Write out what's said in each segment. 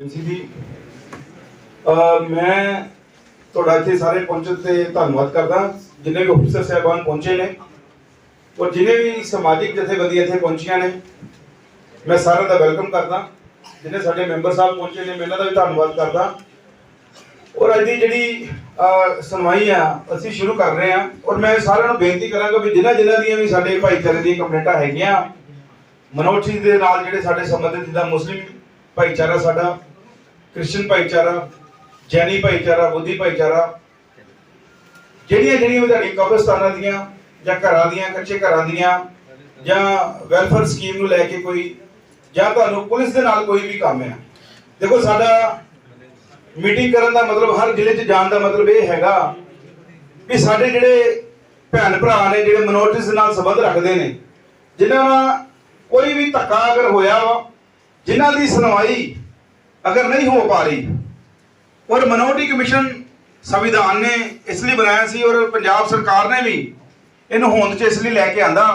ਜੀ। ਦੀ ਮੈਂ ਤੁਹਾਡਾ ਇੱਥੇ ਸਾਰੇ ਪਹੁੰਚਣ ਤੇ ਧੰਨਵਾਦ ਕਰਦਾ। ਜਿੰਨੇ ਵੀ ਅਫਸਰ ਸਾਹਿਬਾਨ ਪਹੁੰਚੇ ਨੇ ਔਰ ਜਿੰਨੇ ਵੀ ਸਮਾਜਿਕ ਜਥੇਬੰਦੀਆਂ ਇੱਥੇ ਪਹੁੰਚੀਆਂ ਨੇ, ਮੈਂ ਸਾਰਿਆਂ ਦਾ ਵੈਲਕਮ ਕਰਦਾ। ਜਿੰਨੇ ਸਾਡੇ ਮੈਂਬਰ ਸਾਹਿਬ ਪਹੁੰਚੇ ਨੇ, ਮੈਂ ਇਹਨਾਂ ਦਾ ਵੀ ਧੰਨਵਾਦ ਕਰਦਾ। ਔਰ ਅੱਜ ਦੀ ਜਿਹੜੀ ਸੁਣਵਾਈ ਆ, ਅਸੀਂ ਸ਼ੁਰੂ ਕਰ ਰਹੇ ਹਾਂ। ਔਰ ਮੈਂ ਸਾਰਿਆਂ ਨੂੰ ਬੇਨਤੀ ਕਰਾਂਗਾ ਵੀ ਜਿਨ੍ਹਾਂ ਜਿਨ੍ਹਾਂ ਦੀਆਂ ਵੀ ਸਾਡੇ ਭਾਈਚਾਰੇ ਦੀਆਂ ਕੰਪਲੇਂਟਾਂ ਹੈਗੀਆਂ, ਮਨੋਜ ਦੇ ਨਾਲ ਜਿਹੜੇ ਸਾਡੇ ਸੰਬੰਧਿਤ ਜਿੱਦਾਂ ਮੁਸਲਿਮ ਭਾਈਚਾਰਾ ਸਾਡਾ ਕ੍ਰਿਸਚਨ ਭਾਈਚਾਰਾ, ਜੈਨੀ ਭਾਈਚਾਰਾ, ਬੁੱਧੀ ਭਾਈਚਾਰਾ, ਜਿਹੜੀਆਂ ਜਿਹੜੀਆਂ ਵੀ ਤੁਹਾਡੀ ਕਬਰਸਤਾਨਾਂ ਦੀਆਂ ਜਾਂ ਘਰਾਂ ਦੀਆਂ, ਕੱਚੇ ਘਰਾਂ ਦੀਆਂ ਜਾਂ ਵੈਲਫੇਅਰ ਸਕੀਮ ਨੂੰ ਲੈ ਕੇ ਕੋਈ ਜਾਂ ਤੁਹਾਨੂੰ ਪੁਲਿਸ ਦੇ ਨਾਲ ਕੋਈ ਵੀ ਕੰਮ ਹੈ। ਦੇਖੋ ਸਾਡਾ ਮੀਟਿੰਗ ਕਰਨ ਦਾ ਮਤਲਬ ਹਰ ਜ਼ਿਲ੍ਹੇ 'ਚ ਜਾਣ ਦਾ ਮਤਲਬ ਇਹ ਹੈਗਾ ਵੀ ਸਾਡੇ ਜਿਹੜੇ ਭੈਣ ਭਰਾ ਨੇ, ਜਿਹੜੇ ਮਿਨੋਰਟੀਜ਼ ਨਾਲ ਸੰਬੰਧ ਰੱਖਦੇ ਨੇ, ਜਿਨ੍ਹਾਂ ਨਾਲ ਕੋਈ ਵੀ ਧੱਕਾ ਅਗਰ ਹੋਇਆ ਵਾ, ਜਿਨ੍ਹਾਂ ਦੀ ਸੁਣਵਾਈ ਅਗਰ ਨਹੀਂ ਹੋ ਪਾ ਰਹੀ, ਔਰ ਮਿਨੋਰਟੀ ਕਮਿਸ਼ਨ ਸੰਵਿਧਾਨ ਨੇ ਇਸ ਲਈ ਬਣਾਇਆ ਸੀ, ਔਰ ਪੰਜਾਬ ਸਰਕਾਰ ਨੇ ਵੀ ਇਹਨੂੰ ਹੋਂਦ 'ਚ ਇਸ ਲਈ ਲੈ ਕੇ ਆਂਦਾ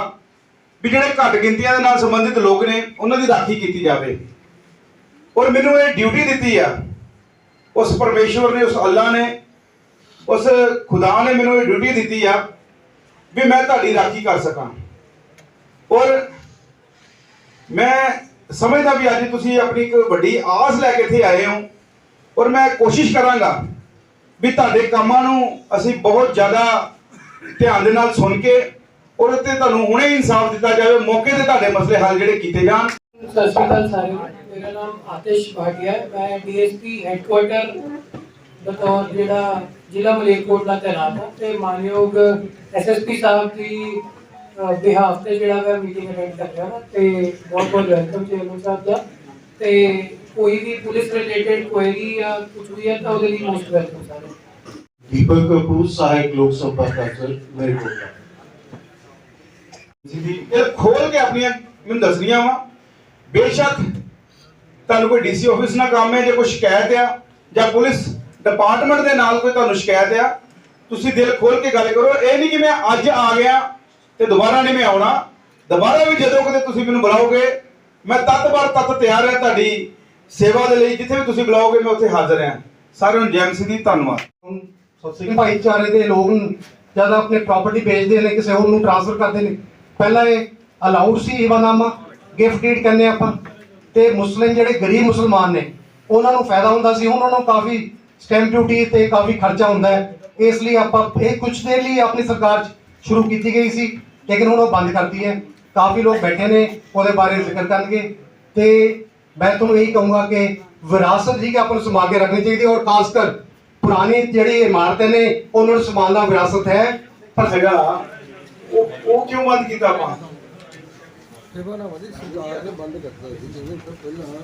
ਵੀ ਜਿਹੜੇ ਘੱਟ ਗਿਣਤੀਆਂ ਦੇ ਨਾਲ ਸੰਬੰਧਿਤ ਲੋਕ ਨੇ, ਉਹਨਾਂ ਦੀ ਰਾਖੀ ਕੀਤੀ ਜਾਵੇ। ਔਰ ਮੈਨੂੰ ਇਹ ਡਿਊਟੀ ਦਿੱਤੀ ਆ। ਉਸ ਪਰਮੇਸ਼ਵਰ ਨੇ, ਉਸ ਅੱਲਾ ਨੇ, ਉਸ ਖੁਦਾ ਨੇ ਮੈਨੂੰ ਇਹ ਡਿਊਟੀ ਦਿੱਤੀ ਆ ਵੀ ਮੈਂ ਤੁਹਾਡੀ ਰਾਖੀ ਕਰ ਸਕਾਂ। ਔਰ ਮੈਂ ਸਮਝਦਾ ਵੀ ਅੱਜ ਤੁਸੀਂ ਆਪਣੀ ਇੱਕ ਵੱਡੀ ਆਸ ਲੈ ਕੇ ਇੱਥੇ ਆਏ ਹੋ। ਔਰ ਮੈਂ ਕੋਸ਼ਿਸ਼ ਕਰਾਂਗਾ ਵੀ ਤੁਹਾਡੇ ਕੰਮਾਂ ਨੂੰ ਅਸੀਂ ਬਹੁਤ ਜ਼ਿਆਦਾ ਧਿਆਨ ਦੇ ਨਾਲ ਸੁਣ ਕੇ ਔਰ ਤੇ ਤੁਹਾਨੂੰ ਹੁਣੇ ਇਨਸਾਫ ਦਿੱਤਾ ਜਾਵੇ, ਮੌਕੇ ਤੇ ਤੁਹਾਡੇ ਮਸਲੇ ਹੱਲ ਜਿਹੜੇ ਕੀਤੇ ਜਾਣ। ਸਤਿ ਸ਼੍ਰੀ ਅਕਾਲ ਸਾਰਿਆਂ ਨੂੰ। ਮੇਰਾ ਨਾਮ ਆਤਿਸ਼ ਭਾਟੀਆ ਮੈਂ ਡੀਐਸਪੀ ਹੈੱਡਕੁਆਟਰ ਬਤੌਰ ਜਿਹੜਾ ਜ਼ਿਲ੍ਹਾ ਮਲੇਰਕੋਟਲਾ ਤੈਨਾਤ ਹਾਂ। ਤੇ ਮਾਨਯੋਗ ਐਸਐਸਪੀ ਸਾਹਿਬ ਦੀ ਬਿਹਾਫ ਤੇ ਜਿਹੜਾ ਮੈਂ ਮੀਟਿੰਗ ਅਟੈਂਡ ਕਰ ਰਿਹਾ ਤੇ ਬਹੁਤ ਬਹੁਤ ਵੈਲਕਮ ਚੇਅਰਮੈਨ ਸਾਹਿਬ ਦਾ। ਤੇ ਕੋਈ ਵੀ ਪੁਲਿਸ ਰਿਲੇਟਡ ਕੁਐਰੀ ਜਾਂ ਕੁਝ ਵੀ ਹੈ ਤਾਂ ਉਹਦੇ ਲਈ ਮੋਸਟ ਵੈਲਕਮ ਸਾਰੇ। ਦੀਪਕ ਕਪੂਰ ਸਹਾਇਕ ਲੋਕ ਸੰਪਰਕ ਅਫਸਰ ਮੇਰੇ ਕੋਲ। ਜੀ ਦੀ ਇਹ ਖੋਲ ਕੇ ਆਪਣੀਆਂ ਮੈਨੂੰ ਦੱਸਣੀਆਂ ਵਾ। ਬੇਸ਼ੱਕ ਤੁਹਾਨੂੰ ਕੋਈ ਡੀਸੀ ਆਫਿਸ ਨਾਲ ਕੰਮ ਹੈ ਜੇ ਕੋਈ ਸ਼ਿਕਾਇਤ ਆ ਜਾਂ ਪੁਲਿਸ ਡਿਪਾਰਟਮੈਂਟ ਦੇ ਨਾਲ ਕੋਈ ਤੁਹਾਨੂੰ ਸ਼ਿਕਾਇਤ ਆ ਤੁਸੀਂ ਦਿਲ ਖੋਲ ਕੇ ਗੱਲ ਕਰੋ। ਇਹ ਨਹੀਂ ਕਿ ਮੈਂ ਅੱਜ ਆ ਗਿਆ ਤੇ ਦੁਬਾਰਾ ਨਹੀਂ ਮੈਂ ਆਉਣਾ। ਦੁਬਾਰਾ ਵੀ ਜਦੋਂ ਕਦੇ ਤੁਸੀਂ ਮੈਨੂੰ ਬੁਲਾਓਗੇ, ਮੈਂ ਤਤ ਬਾਰ ਤਤ ਤਿਆਰ ਹਾਂ ਤੁਹਾਡੀ ਸੇਵਾ ਦੇ ਲਈ। ਜਿੱਥੇ ਵੀ ਤੁਸੀਂ ਬੁਲਾਓਗੇ, ਮੈਂ ਉੱਥੇ ਹਾਜ਼ਰ ਹਾਂ। ਸਾਰਿਆਂ ਨੂੰ ਜੈਮ ਸਿੰਘ ਜੀ ਧੰਨਵਾਦ ਸਿੱਖ ਭਾਈਚਾਰੇ ਦੇ ਲੋਕ ਜਦ ਆਪਣੇ ਪ੍ਰਾਪਰਟੀ ਵੇਚਦੇ ਨੇ, ਕਿਸੇ ਹੋਰ ਨੂੰ ਟ੍ਰਾਂਸਫਰ ਕਰਦੇ ਨੇ। ਪਹਿਲਾਂ ਇਹ ਅਲਾਊਡ ਸੀ ਈਵਾਨਾਮਾ ਗਿਫਟ ਡੀਡ ਕਹਿੰਦੇ ਆਪਾਂ। ਤੇ ਮੁਸਲਿਮ ਜਿਹੜੇ ਗਰੀਬ ਮੁਸਲਮਾਨ ਨੇ, ਉਹਨਾਂ ਨੂੰ ਫਾਇਦਾ ਹੁੰਦਾ ਸੀ। ਹੁਣ ਉਹਨਾਂ ਨੂੰ ਕਾਫੀ ਸਟੈਂਪ ਡਿਊਟੀ ਤੇ ਕਾਫੀ ਖਰਚਾ ਹੁੰਦਾ ਹੈ। ਇਸ ਲਈ ਆਪਾਂ ਇਹ ਕੁਝ ਦੇਰ ਲਈ ਆਪਣੀ ਸਰਕਾਰ 'ਚ ਸ਼ੁਰੂ ਕੀਤੀ ਗਈ ਸੀ, ਲੇਕਿਨ ਹੁਣ ਉਹ ਬੰਦ ਕਰਤੀ ਹੈ। ਕਾਫੀ ਲੋਕ ਬੈਠੇ ਨੇ, ਉਹਦੇ ਬਾਰੇ ਜ਼ਿਕਰ ਕਰਨਗੇ। ਤੇ ਮੈਂ ਤੁਹਾਨੂੰ ਇਹੀ ਕਹੂੰਗਾ ਕਿ ਵਿਰਾਸਤ ਜੀ ਕਿ ਆਪਾਂ ਨੂੰ ਸੰਭਾਲ ਕੇ ਰੱਖਣੀ ਚਾਹੀਦੀ ਹੈ ਔਰ ਖਾਸ ਕਰ ਪੁਰਾਣੀ ਜਿਹੜੀ ਇਮਾਰਤਾਂ ਨੇ, ਉਹਨਾਂ ਨੂੰ ਸੰਭਾਲਣਾ ਵਿਰਾਸਤ ਹੈ। ਪਰ ਹੈਗਾ ਉਹ ਉਹ ਕਿਉਂ ਬੰਦ ਕੀਤਾ ਆਪਾਂ? ਸੇਵਾਨਾਵਾਂ ਦੀ ਸਰਕਾਰ ਨੇ ਬੰਦ ਕਰਤਾ ਸੀ, ਜਿਵੇਂ ਤੋਂ ਪਹਿਲਾਂ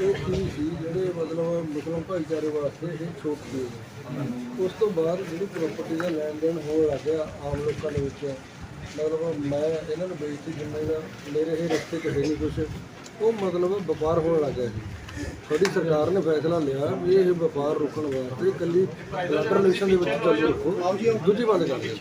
ਇਹ ਕੀ ਸੀ, ਜਿਹੜੇ ਮਤਲਬ ਮੁਸਲਮਾਨ ਭਾਈਚਾਰੇ ਵਾਸਤੇ ਇਹ ਛੋਟ ਸੀ। ਉਸ ਤੋਂ ਬਾਅਦ ਜਿਹੜੀ ਪ੍ਰਾਪਰਟੀ ਦਾ ਲੈਣ ਦੇਣ ਹੋਣ ਲੱਗ ਗਿਆ ਆਮ ਲੋਕਾਂ ਦੇ ਵਿੱਚ। ਮਤਲਬ ਮੈਂ ਇਹਨਾਂ ਨੂੰ ਵੇਚਤੀ ਜਿੰਨੇ ਦਾ ਮੇਰੇ ਇਹ ਰਸਤੇ 'ਚ ਨਹੀਂ ਕੁਛ। ਉਹ ਮਤਲਬ ਵਪਾਰ ਹੋਣ ਲੱਗ ਗਿਆ ਸੀ ਸਾਡੀ ਸਰਕਾਰ ਨੇ ਫੈਸਲਾ ਲਿਆ ਵੀ ਇਹ ਵਪਾਰ ਰੋਕਣ ਵਾਸਤੇ ਇਕੱਲੀ ਲੈਬਰ ਰਿਲੇਸ਼ਨ ਦੇ ਵਿੱਚ ਚਾਲੂ ਰੱਖੋ ਦੂਜੀ ਬੰਦ ਕਰ ਦਿਓ।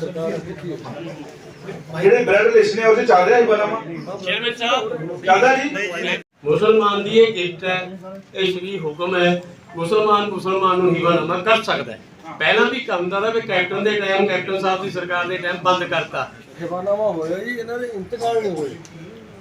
ਸਰਕਾਰ ਨੇ ਕੀਤੀ? ਹੈ ਜਿਹੜੇ ਬ੍ਰੈਡ ਰਿਲੇਸ਼ਨ ਹੈ ਉਹਦੇ ਚੱਲ ਰਿਹਾ ਹੀ ਬਨਾਮਾ। ਚੇਅਰਮੈਨ ਸਾਹਿਬ। ਚੱਲਦਾ ਜੀ? ਮੁਸਲਮਾਨ ਦੀ ਇਹ ਗਿਫਟ ਹੈ ਇਹ ਸ਼ਰੀ ਹੁਕਮ ਹੈ ਮੁਸਲਮਾਨ ਮੁਸਲਮਾਨ ਨੂੰ ਹੀਵਾਨਾਮਾ ਕਰ ਸਕਦਾ ਹੈ। ਪਹਿਲਾਂ ਵੀ ਕਰਦਾ ਦਾ ਵੀ ਕੈਪਟਨ ਦੇ ਟਾਈਮ ਕੈਪਟਨ ਸਾਹਿਬ ਦੀ ਸਰਕਾਰ ਦੇ ਟਾਈਮ ਬੰਦ ਕਰਤਾ। ਹਿਵਾਨਾਮਾ ਹੋਇਆ ਜੀ ਇਹਨਾਂ ਦੇ ਇੰਤਕਾਲ ਨਹੀਂ ਹੋਏ।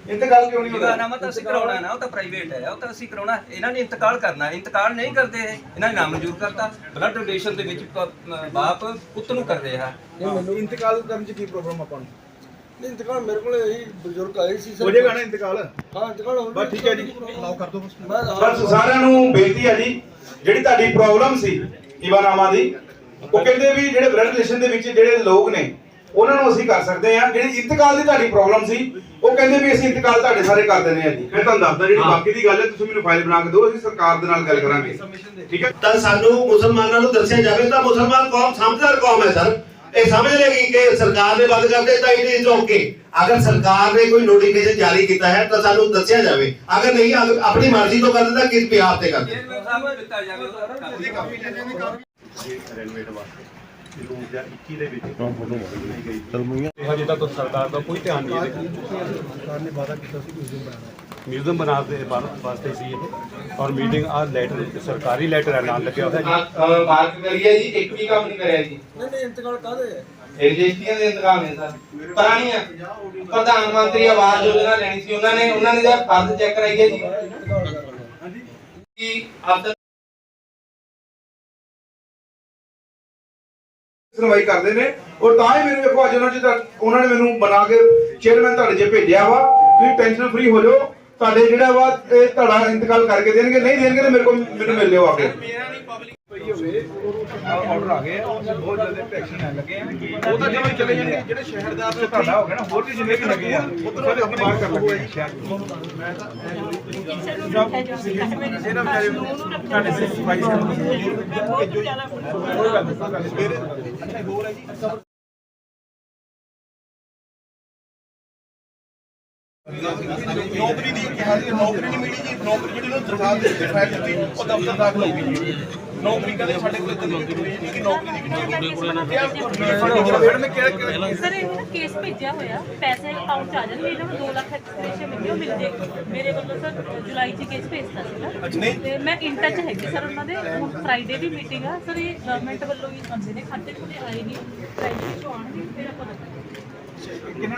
ਇਹ ਤੇ ਗੱਲ ਕਿਉਂ ਨਹੀਂ ਹੁੰਦਾ? ਨਾਮਾ ਤਾਂ ਅਸੀਂ ਕਰਾਉਣਾ ਨਾ ਉਹ ਤਾਂ ਪ੍ਰਾਈਵੇਟ ਹੈ ਉਹ ਤਾਂ ਅਸੀਂ ਕਰਾਉਣਾ। ਇਹਨਾਂ ਨੇ ਇੰਤਕਾਲ ਕਰਨਾ ਇੰਤਕਾਲ ਨਹੀਂ ਕਰਦੇ ਇਹ। ਇਹਨਾਂ ਨੇ ਨਾਮ ਮਨਜ਼ੂਰ ਕਰਤਾ। ਬਲੱਡ ਡੋਨੇਸ਼ਨ ਦੇ ਵਿੱਚ ਪ- ਅਹ ਬਾਪ ਪੁੱਤ ਨੂੰ ਕਰ ਰਿਹਾ। ਇਹ ਮੈਨੂੰ ਇੰਤਕਾਲ ਕਰਨ ਚ ਕੀ ਪ੍ਰੋਬਲਮ ਆਪਾਂ ਨੂੰ? ਨਹੀਂ ਇੰਤਕਾਲ ਮੇਰੇ ਕੋਲ ਇਹੀ ਬਜ਼ੁਰਗ ਆਏ ਸੀ ਹੋ ਜਾਏਗਾ ਨਾ ਇੰਤਕਾਲ? ਹਾਂ ਇੰਤਕਾਲ ਹੋ ਬਸ ਠੀਕ ਹੈ ਜੀ। ਲਾਓ ਕਰ ਦੋ ਮੈਂ ਬਸ ਸਾਰਿਆਂ ਨੂੰ ਬੇਨਤੀ ਹੈ ਜੀ ਜਿਹੜੀ ਤੁਹਾਡੀ ਪ੍ਰੋਬਲਮ ਸੀ ਇਵਾਨਾਮਾ ਦੀ ਉਹ ਕਹਿੰਦੇ ਵੀ ਜਿਹੜੇ ਬ੍ਲੱਡ ਰਿਲੇਸ਼ਨ ਦੇ ਵਿੱਚ ਜਿਹੜੇ ਲੋਕ ਨੇ ਉਹਨਾਂ ਨੂੰ ਅਸੀਂ ਕਰ ਸਕਦੇ ਹਾਂ। ਜਿਹੜੀ ਇੰਤਕਾਲ ਦੀ ਤੁਹਾਡੀ ਪ੍ਰੋਬਲਮ ਸੀ ਉਹ ਕਹਿੰਦੇ ਵੀ ਅਸੀਂ ਇੰਤਕਾਲ ਤੁਹਾਡੇ ਸਾਰੇ ਕਰ ਦਿੰਦੇ ਹਾਂ ਜੀ। ਫਿਰ ਤੁਹਾਨੂੰ ਦੱਸਦਾ ਜਿਹੜੀ ਬਾਕੀ ਦੀ ਗੱਲ ਹੈ ਤੁਸੀਂ ਮੈਨੂੰ ਫਾਈਲ ਬਣਾ ਕੇ ਦਿਓ ਅਸੀਂ ਸਰਕਾਰ ਦੇ ਨਾਲ ਗੱਲ ਕਰਾਂਗੇ। ਠੀਕ ਹੈ? ਤਾਂ ਸਾਨੂੰ ਮੁਸਲਮਾਨਾਂ ਨੂੰ ਦੱਸਿਆ ਜਾਵੇ ਤਾਂ ਮੁਸਲਮਾਨ ਕੌਮ ਸਮਝਦਾਰ ਕੌਮ ਹੈ ਸਰ। ਇਹ ਸਮਝ ਲੇਗੀ ਕਿ ਸਰਕਾਰ ਨੇ ਬੰਦ ਕਰ ਦਿੱਤਾ ਇਹ ਨਹੀਂ ਰੋਕ ਕੇ। ਅਗਰ ਸਰਕਾਰ ਨੇ ਕੋਈ ਨੋਟੀਫਿਕੇਸ਼ਨ ਜਾਰੀ ਕੀਤਾ ਹੈ ਤਾਂ ਸਾਨੂੰ ਦੱਸਿਆ ਜਾਵੇ। ਅਗਰ ਨਹੀਂ ਆਪਣੀ ਮਰਜ਼ੀ ਤੋਂ ਕਰ ਦਿੰਦਾ ਕਿਸ ਬਿਹਾਰ ਤੇ ਕਰ ਦਿੰਦਾ ਚੇਅਰਮੈਨ ਸਾਹਿਬ ਨੂੰ ਦਿੱਤਾ ਜਾਵੇ ਉਹਦਾ ਕਰ ਦਿਓ। 2021 ਦੇ ਵਿੱਚ ਬਣਾਈ ਗਈ ਇਹ ਹਜੇ ਤੱਕ ਸਰਕਾਰ ਦਾ ਕੋਈ ਧਿਆਨ ਨਹੀਂ ਹੈ। ਸਰਕਾਰ ਨੇ ਵਾਅਦਾ ਕੀਤਾ ਸੀ ਮਿਊਜ਼ੀਅਮ ਬਣਾਉਣਾ ਮਿਊਜ਼ੀਅਮ ਬਣਾ ਦੇ ਬਾਰ- ਵਾਸਤੇ ਸੀ ਇਹ। ਔਰ ਮੀਟਿੰਗ ਆ ਲੈਟਰ ਸਰਕਾਰੀ ਲੈਟਰ ਹੈ ਨਾਲ ਲੱਗਿਆ ਹੋਇਆ। ਜੀ ਮਾਰਕ ਕਰੀਏ ਜੀ ਇੱਕ ਵੀ ਕੰਮ ਨਹੀਂ ਕਰਿਆ ਜੀ। ਨਹੀਂ ਨਹੀਂ ਇੰਤਕਾਲ ਕਾਹਦੇ ਹੈ ਰਜਿਸਟਰੀਆਂ ਦੇ ਇੰਤਕਾਮ ਨੇ ਸਰ। ਪੁਰਾਣੀਆਂ। ਪ੍ਰਧਾਨ ਮੰਤਰੀ ਆਵਾਸ ਯੋਜਨਾ ਲੈਣੀ ਸੀ ਉਹਨਾਂ ਨੇ ਉਹਨਾਂ ਨੇ ਜਦ ਫਰਜ਼ ਚੈੱਕ ਕਰਾਈ ਹੈ ਜੀ। ਇੰਤਕਾਲ ਸੁਣਵਾਈ ਕਰਦੇ ਨੇ। ਔਰ ਤਾਂ ਹੀ ਮੈਨੂੰ ਵੇਖੋ, ਅੱਜ ਉਹਨਾਂ ਚ ਉਹਨਾਂ ਨੇ ਮੈਨੂੰ ਬਣਾ ਕੇ ਚੇਅਰਮੈਨ ਤੁਹਾਡੇ ਜੇ ਭੇਜਿਆ ਵਾ। ਤੁਸੀਂ ਟੈਨਸ਼ਨ ਫ੍ਰੀ ਹੋ ਜਾਓ। ਤੁਹਾਡੇ ਜਿਹੜਾ ਵਾ, ਇਹ ਤੁਹਾਡਾ ਇੰਤਕਾਲ ਕਰਕੇ ਦੇਣਗੇ। ਨਹੀਂ ਦੇਣਗੇ ਤੇ ਮੇਰੇ ਕੋਲ ਮੈਨੂੰ ਮਿਲ ਲਿਓ ਆ ਕੇ। ਆਰਡਰ ਆ ਗਏ ਆ ਉਹ ਬਹੁਤ ਜਲਦੀ ਐਕਸ਼ਨ ਲੈਣ ਲੱਗੇ ਆ। ਉਹ ਤਾਂ ਜਦੋਂ ਚਲੇ ਜਾਣਗੇ ਜਿਹੜੇ ਸ਼ਹਿਰ ਦਾ ਆਪਸੇ ਤੁਹਾਡਾ ਹੋ ਗਿਆ ਨਾ ਹੋਰ ਵੀ ਜਿੰਨੇ ਵੀ ਲੱਗੇ ਆ ਉਧਰ ਆਪਣੇ ਬਾਹਰ ਕਰ ਲੱਗੇ ਆ ਸ਼ਹਿਰ ਮੈਂ ਤਾਂ। ਇਹਨਾਂ ਵਿਚਾਰੇ ਸਾਡੇ ਸੇ। ਸਫ਼ਾਈ ਕੋਈ ਗੱਲ ਨਹੀਂ ਕੋਈ ਗੱਲ ਨਹੀਂ। ਸਵੇਰੇ ਅੱਛਾ ਹੋਰ ਹੈ ਜੀ? ਨੌਕਰੀ ਦੀ ਕਿਹਾ ਸੀ ਨੌਕਰੀ ਨਹੀਂ ਮਿਲੀ ਜੀ ਨੌਕਰੀ ਜਿਹੜੀ ਨੂੰ ਦਰਖਾਸਤ ਦੇ ਦਿੱਤੀ ਫਾਈਲ ਦਿੱਤੀ ਉਹ ਦਫ਼ਤਰ ਦਾਖਲ ਹੋ ਗਈ ਜੀ। ਨੌਕਰੀ ਕਦੇ ਸਾਡੇ ਕੋਲ ਇਤਨੀ ਜ਼ਰੂਰੀ ਨਹੀਂ ਕਿ ਨੌਕਰੀ ਦੀ ਮੈਡਮ ਨੇ ਕਿਹਾ ਕਿ ਸਰ ਇਹ ਨਾ ਕੇਸ ਭੇਜਿਆ ਹੋਇਆ ਪੈਸੇ ਅਕਾਊਂਟ 'ਚ ਆ ਜਾਣਗੇ ਇਹਨਾਂ ਨੂੰ 2 ਲੱਖ ਐਕਸਪ੍ਰੈਸ਼ਨ ਮਿਲਦੀ ਉਹ ਮਿਲ ਜਾਏਗੀ ਮੇਰੇ ਵੱਲੋਂ ਸਰ ਜੁਲਾਈ 'ਚ ਕੇਸ ਭੇਜਤਾ ਸੀ ਨਾ। ਤੇ ਮੈਂ ਇਨ ਟੱਚ ਹੈਗੀ ਸਰ ਉਹਨਾਂ ਦੇ ਹੁਣ ਫਰਾਈਡੇ ਵੀ ਮੀਟਿੰਗ ਆ। ਸਰ ਇਹ ਗਵਰਨਮੈਂਟ ਵੱਲੋਂ ਵੀ ਆਉਂਦੇ ਨੇ ਖਾਤੇ ਕੋਲੇ ਆਏ ਨਹੀਂ ਫਰਾਈਡੇ ਵਿੱਚ ਆਉਣਗੇ ਫਿਰ ਆਪਾਂ ਕਿੰਨਾ